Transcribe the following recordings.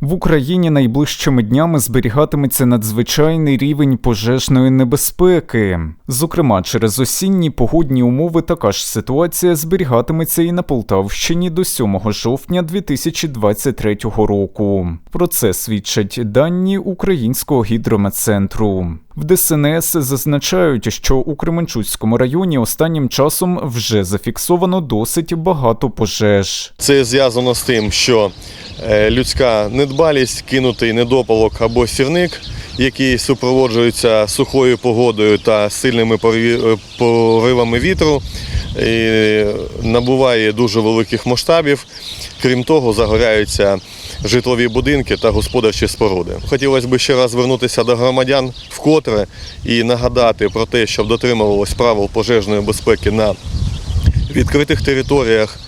В Україні найближчими днями зберігатиметься надзвичайний рівень пожежної небезпеки. Зокрема, через осінні погодні умови така ж ситуація зберігатиметься і на Полтавщині до 7 жовтня 2023 року. Про це свідчать дані Українського гідрометцентру. В ДСНС зазначають, що у Кременчуцькому районі останнім часом вже зафіксовано досить багато пожеж. Це зв'язано з тим, що людська недбалість, кинутий недопалок або сірник, який супроводжується сухою погодою та сильними е, поривами вітру, і набуває дуже великих масштабів. Крім того, загоряються житлові будинки та господарчі споруди. Хотілося б ще раз звернутися до громадян вкотре і нагадати про те, щоб дотримувалось правил пожежної безпеки на відкритих територіях,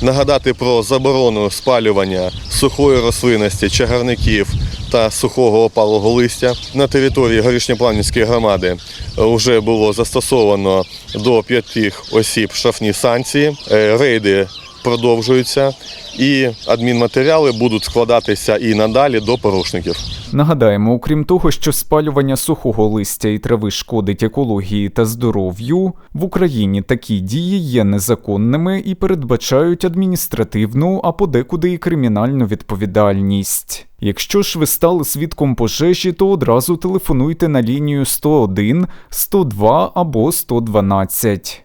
нагадати про заборону спалювання сухої рослинності, чагарників та сухого опалого листя. На території Горішньоплавнівської громади вже було застосовано до п'яти осіб штрафні санкції. Е, Рейди продовжуються і адмінматеріали будуть складатися і надалі до порушників. Нагадаємо, окрім того, що спалювання сухого листя і трави шкодить екології та здоров'ю, в Україні такі дії є незаконними і передбачають адміністративну, а подекуди і кримінальну відповідальність. Якщо ж ви стали свідком пожежі, то одразу телефонуйте на лінію 101, 102 або 112.